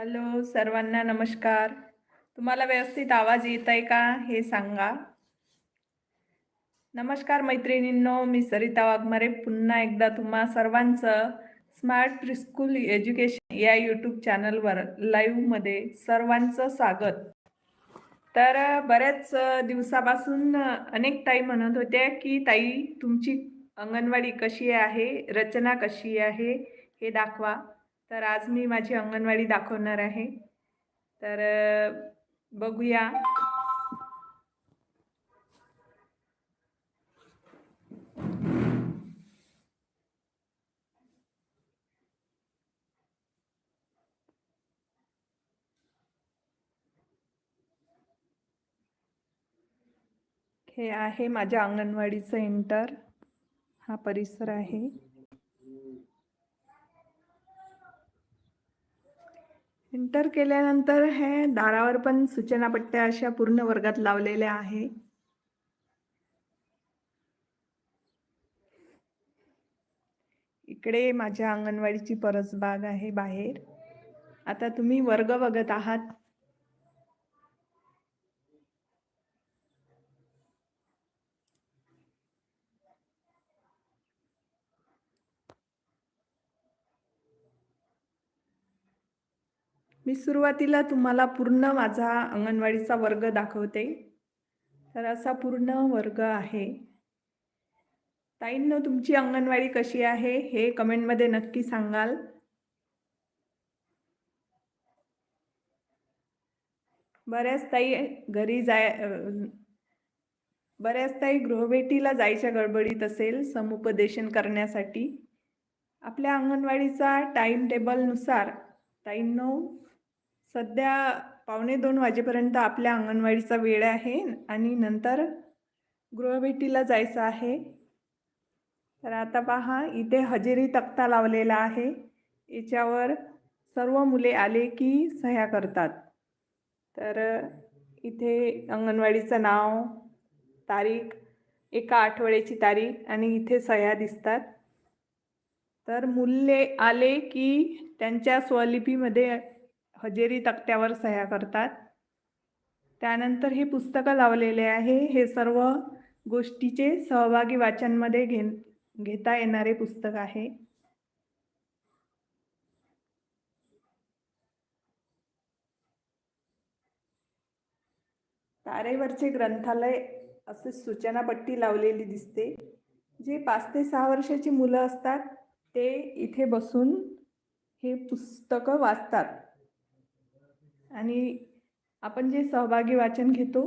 Hello सर्वांना नमस्कार. तुम्हाला व्यवस्थित आवाज येत आहे का? हे सांगा. नमस्कार मैत्रिणींनो मी सरिता वाघमारे. पुन्हा एकदा तुम्हा सर्वांचं स्मार्ट प्रिस्कूल एज्युकेशन या यूट्यूब चॅनलवर लाईव्हमध्ये सर्वांचं स्वागत. तर बऱ्याच दिवसापासून अनेक ताई म्हणत होत्या की ताई तुमची अंगणवाडी कशी आहे? रचना कशी आहे? हे दाखवा. तर आज मी माझी अंगणवाडी दाखवणार आहे. तर बघूया. हे आहे माझ्या अंगणवाडीचं इंटर. हा परिसर आहे. एंटर केल्यानंतर हे दारावर पण सूचना पट्ट्या अशा पूर्ण वर्गात लावलेल्या आहे. इकडे माझ्या अंगणवाडीची परसबाग आहे बाहेर. आता तुम्ही वर्ग बघत आहात. मी सुरुवातीला तुम्हाला पूर्ण माझा अंगणवाडीचा वर्ग दाखवते. तर असा पूर्ण वर्ग आहे. ताईंनो तुमची अंगणवाडी कशी आहे हे कमेंटमध्ये नक्की सांगाल. बऱ्याच ताई घरी जाय बऱ्याच ताई गृहभेटीला जायच्या गडबडीत असेल समुपदेशन करण्यासाठी. आपल्या अंगणवाडीचा टाईम टेबलनुसार ताईंनो सध्या पावणे दोन वाजेपर्यंत आपल्या अंगणवाडीचा वेळ आहे आणि नंतर गृहभेटीला जायचं आहे. तर आता पहा इथे हजेरी तक्ता लावलेला आहे. याच्यावर सर्व मुले आले की सह्या करतात. तर इथे अंगणवाडीचं नाव तारीख एका आठवड्याची तारीख आणि इथे सह्या दिसतात. तर मुले आले की त्यांच्या स्वलिपीमध्ये हजेरी तक्त्यावर सह्या करतात. त्यानंतर हे पुस्तकं लावलेले आहे. हे सर्व गोष्टीचे सहभागी वाचनमध्ये घे घेता येणारे पुस्तक आहे. तारेवरचे ग्रंथालय असे सूचनापट्टी लावलेली दिसते. जे पाच ते सहा वर्षाची मुलं असतात ते इथे बसून हे पुस्तकं वाचतात. आणि आपण जे सहभागी वाचन घेतो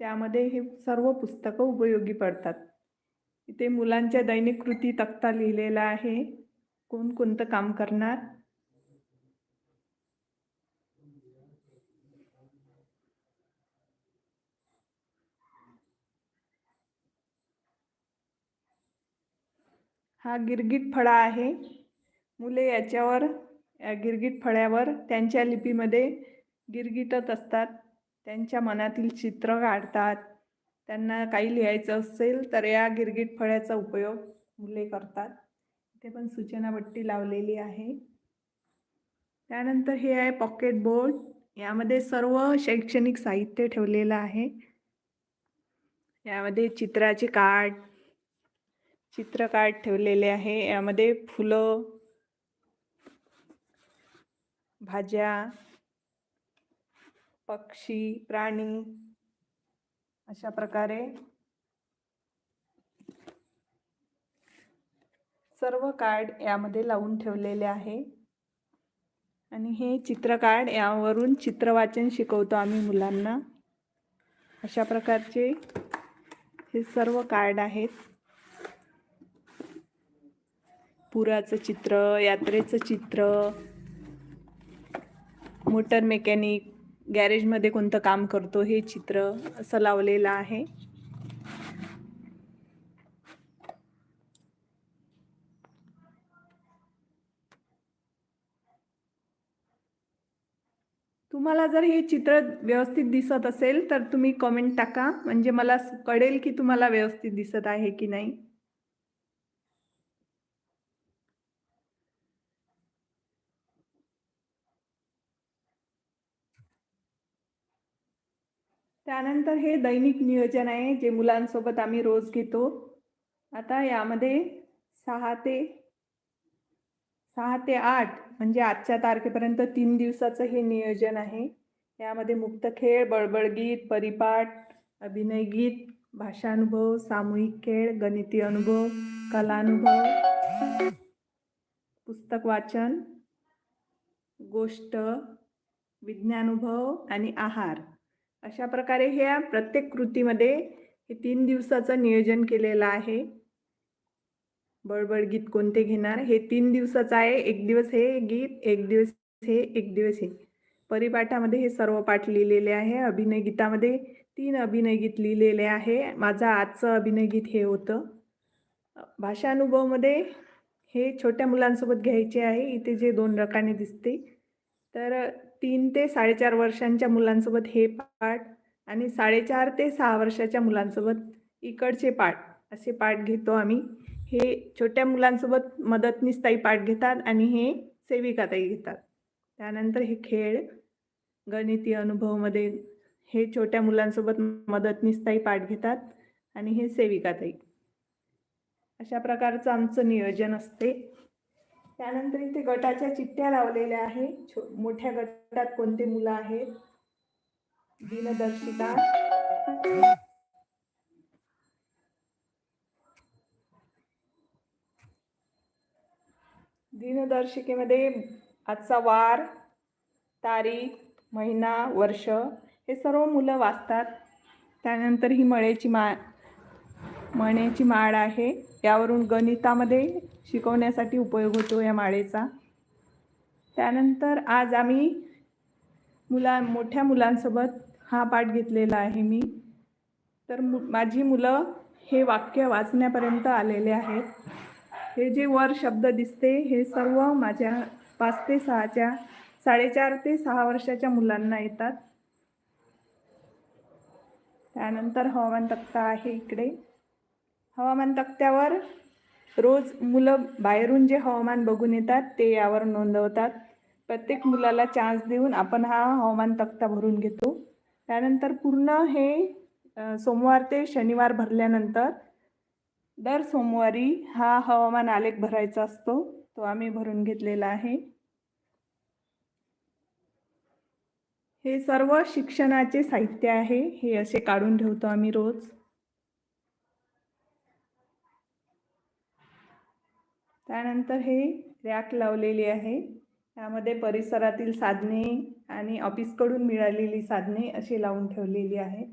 त्यामध्ये हे सर्व पुस्तकं उपयोगी पडतात. इथे मुलांच्या दैनिक कृती तक्ता लिहिलेला आहे. कोण कोणतं काम करणार? हा गिरगिट फळा आहे. मुले याच्यावर या गिरगिट फळ्यावर त्यांच्या लिपीमध्ये गिरगिटत असतात त्यांच्या मनातील चित्र काढतात. त्यांना काही लिहायचं असेल तर या गिरगिट फळ्याचा उपयोग मुले करतात. इथे पण सूचनापट्टी लावलेली आहे. त्यानंतर हे आहे पॉकेट बोर्ड यामध्ये सर्व शैक्षणिक साहित्य ठेवलेलं आहे. यामध्ये चित्राचे कार्ड चित्र कार्ड ठेवलेले आहे. यामध्ये फुलं भाज्या पक्षी प्राणी अशा प्रकारे सर्व कार्ड यामध्ये लावून ठेवलेले आहे. आणि हे चित्र कार्ड यावरून चित्रवाचन शिकवतो आम्ही मुलांना. अशा प्रकारचे हे सर्व कार्ड आहेत. पुराचं चित्र यात्रेचं चित्र मोटर मेकॅनिक गॅरेजमध्ये कोणतं काम करतो हे चित्र असं लावलेलं आहे. तुम्हाला जर हे चित्र व्यवस्थित दिसत असेल तर तुम्ही कमेंट टाका. म्हणजे मला कळेल की तुम्हाला व्यवस्थित दिसत आहे की नाही. त्यानंतर हे दैनिक नियोजन आहे जे मुलांसोबत आम्ही रोज घेतो. आता यामध्ये सहा ते सहा ते आठ म्हणजे आजच्या तारखेपर्यंत तीन दिवसाचं हे नियोजन आहे. यामध्ये मुक्त खेळ बळबळगीत परिपाठ अभिनय गीत भाषानुभव सामूहिक खेळ गणिती अनुभव कलानुभव पुस्तक वाचन गोष्ट विज्ञानुभव आणि आहार. अशा प्रकारे ह्या प्रत्येक कृतीमध्ये हे तीन दिवसाचं नियोजन केलेलं आहे. बळबळ गीत कोणते घेणार? हे तीन दिवसाचं आहे. एक दिवस हे गीत एक दिवस हे एक दिवस हे. परिपाठामध्ये हे सर्व पाठ लिहिलेले आहे. अभिनय गीतामध्ये तीन अभिनय गीत लिहिलेले आहे. माझं आजचं अभिनय गीत हे होतं. भाषानुभवमध्ये हे छोट्या मुलांसोबत घ्यायचे आहे. इथे जे दोन रकाने दिसते. तर तीन ते साडेचार वर्षांच्या मुलांसोबत हे पाठ आणि साडेचार ते सहा वर्षाच्या मुलांसोबत इकडचे पाठ असे पाठ घेतो आम्ही. हे छोट्या मुलांसोबत मदतनीस पाठ घेतात आणि हे सेविकाताई घेतात. त्यानंतर हे खेळ गणिती अनुभवमध्ये हे छोट्या मुलांसोबत मदतनीस पाठ घेतात आणि हे सेविकाताई अशा प्रकारचं आमचं नियोजन असते. त्यानंतर इथे गटाच्या चिठ्ठ्या लावलेल्या आहे. छो मोठ्या गटात कोणते मुलं आहेत? दिनदर्शिका. दिनदर्शिकेमध्ये आजचा वार तारीख महिना वर्ष हे सर्व मुलं वाचतात. त्यानंतर ही मळेची मा मण्याची माळ आहे. यावरून गणितामध्ये शिकवण्यासाठी उपयोग होतो या माळेचा. त्यानंतर आज आम्ही मुला मोठ्या मुलांसोबत हा पाठ घेतलेला आहे मी. तर मु माझी मुलं हे वाक्य वाचण्यापर्यंत आलेले आहेत. हे जे वर शब्द दिसते हे सर्व माझ्या पाच ते सहाच्या साडेचार ते सहा वर्षाच्या मुलांना येतात. त्यानंतर हवामान तक्ता आहे इकडे. हवामान तक्त्यावर रोज मुलं बाहेरून जे हवामान बघून येतात ते यावर नोंदवतात. प्रत्येक मुलाला चान्स देऊन आपण हा हवामान तक्ता भरून घेतो. त्यानंतर पूर्ण हे सोमवार ते शनिवार भरल्यानंतर दर सोमवारी हा हवामान आलेख भरायचा असतो. तो आम्ही भरून घेतलेला आहे. हे सर्व शिक्षणाचे साहित्य आहे. हे असे काढून ठेवतो आम्ही रोज. त्यानंतर हे रॅक लावलेली आहे. यामध्ये परिसरातील साधने आणि ऑफिसकडून मिळालेली साधने अशी लावून ठेवलेली आहे.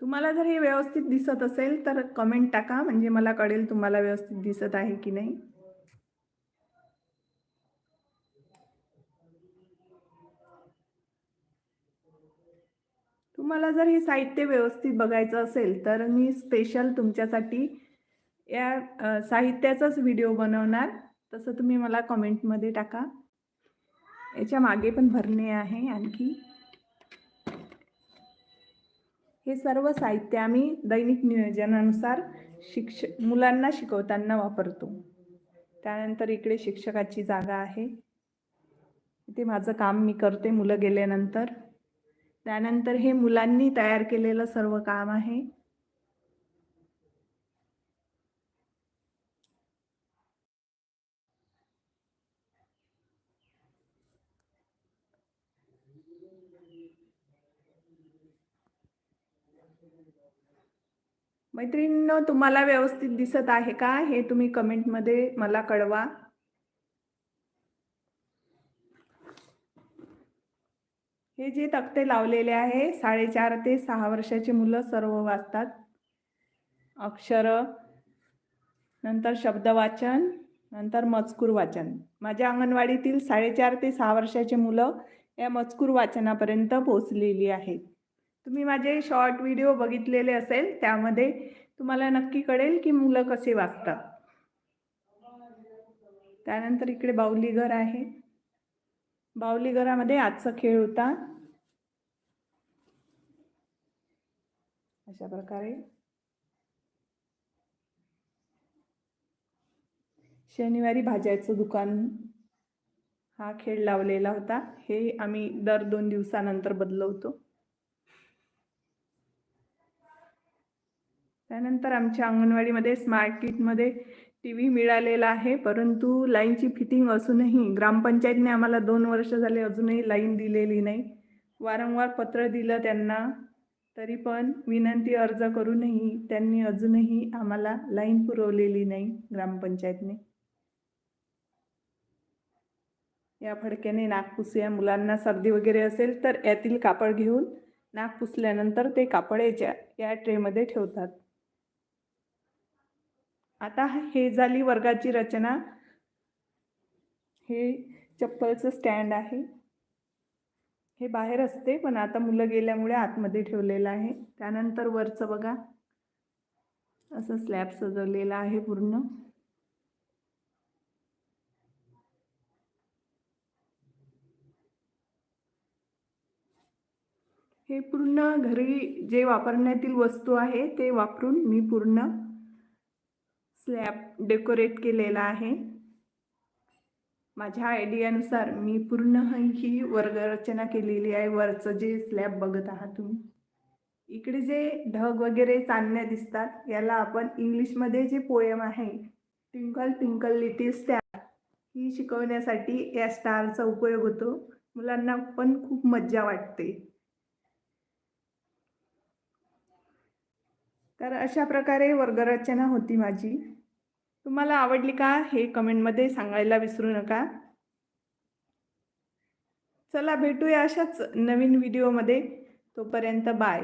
तुम्हाला जर हे व्यवस्थित दिसत असेल तर कमेंट टाका. म्हणजे मला कळेल तुम्हाला व्यवस्थित दिसत आहे की नाही. तुम्हाला जर हे साहित्य व्यवस्थित बघायचं असेल तर मी स्पेशल तुमच्यासाठी या साहित्याचाच व्हिडिओ बनवणार. तसं तुम्ही मला कमेंटमध्ये टाका. याच्या मागे पण भरणे आहे आणखी. हे सर्व साहित्य आम्ही दैनिक नियोजनानुसार शिक्ष मुलांना शिकवताना वापरतो. त्यानंतर इकडे शिक्षकाची जागा आहे. इथे माझं काम मी करते मुलं गेल्यानंतर. त्यानंतर हे मुलांनी तयार केलेलं सर्व काम आहे. मैत्रिणींनो तुम्हाला व्यवस्थित दिसत आहे का? हे तुम्ही कमेंटमध्ये मला कळवा. हे जे तक्ते लावलेले आहे साडेचार ते सहा वर्षाची मुलं सर्व वाचतात. अक्षर नंतर शब्दवाचन नंतर मजकूर वाचन. माझ्या अंगणवाडीतील साडेचार ते सहा वर्षाचे मुलं या मजकूर वाचनापर्यंत पोचलेली आहेत. तुम्ही माझे शॉर्ट व्हिडिओ बघितलेले असेल त्यामध्ये तुम्हाला नक्की कळेल की मुलं कसे वाचतात. त्यानंतर इकडे बाहुली घर आहे. बावली घरामध्ये आजचा खेळ होता. अशा प्रकारे. शनिवारी भाज्याचं दुकान हा खेळ लावलेला होता. हे आम्ही दर दोन दिवसानंतर बदलवतो. त्यानंतर आमच्या अंगणवाडीमध्ये स्मार्ट किटमध्ये टी व्ही मिळालेला आहे परंतु लाईनची फिटिंग असूनही ग्रामपंचायतने आम्हाला दोन वर्ष झाले अजूनही लाईन दिलेली नाही. वारंवार पत्र दिलं त्यांना तरी पण विनंती अर्ज करूनही त्यांनी अजूनही आम्हाला लाईन पुरवलेली नाही ग्रामपंचायतने. या फडक्याने नाक पुसूया मुलांना सर्दी वगैरे असेल तर यातील कापड घेऊन नाक पुसल्यानंतर ते कापड याच्या या ट्रेमध्ये ठेवतात. आता हे झाली वर्गाची रचना. हे चप्पलचं स्टँड आहे. हे बाहेर असते पण आता मुलं गेल्यामुळे आतमध्ये ठेवलेलं आहे. त्यानंतर वरचं बघा. असं स्लॅब सजवलेलं आहे पूर्ण. हे पूर्ण घरी जे वापरण्यातील वस्तू आहे ते वापरून मी पूर्ण स्लॅब डेकोरेट केलेला आहे. माझ्या आयडियानुसार मी पूर्ण ही वर्गरचना केलेली आहे. वरचं जे स्लॅब बघत आहात तुम्ही. इकडे जे ढग वगैरे चांदण्या दिसतात याला आपण इंग्लिशमध्ये जे पोयम आहे ट्विंकल ट्विंकल लिटिल स्टार ही शिकवण्यासाठी या स्टारचा उपयोग होतो. मुलांना पण खूप मज्जा वाटते. तर अशा प्रकारे वर्गरचना होती माझी. तुम्हाला आवडली का हे कमेंटमध्ये सांगायला विसरू नका. चला भेटूया अशाच नवीन व्हिडिओमध्ये. तोपर्यंत बाय.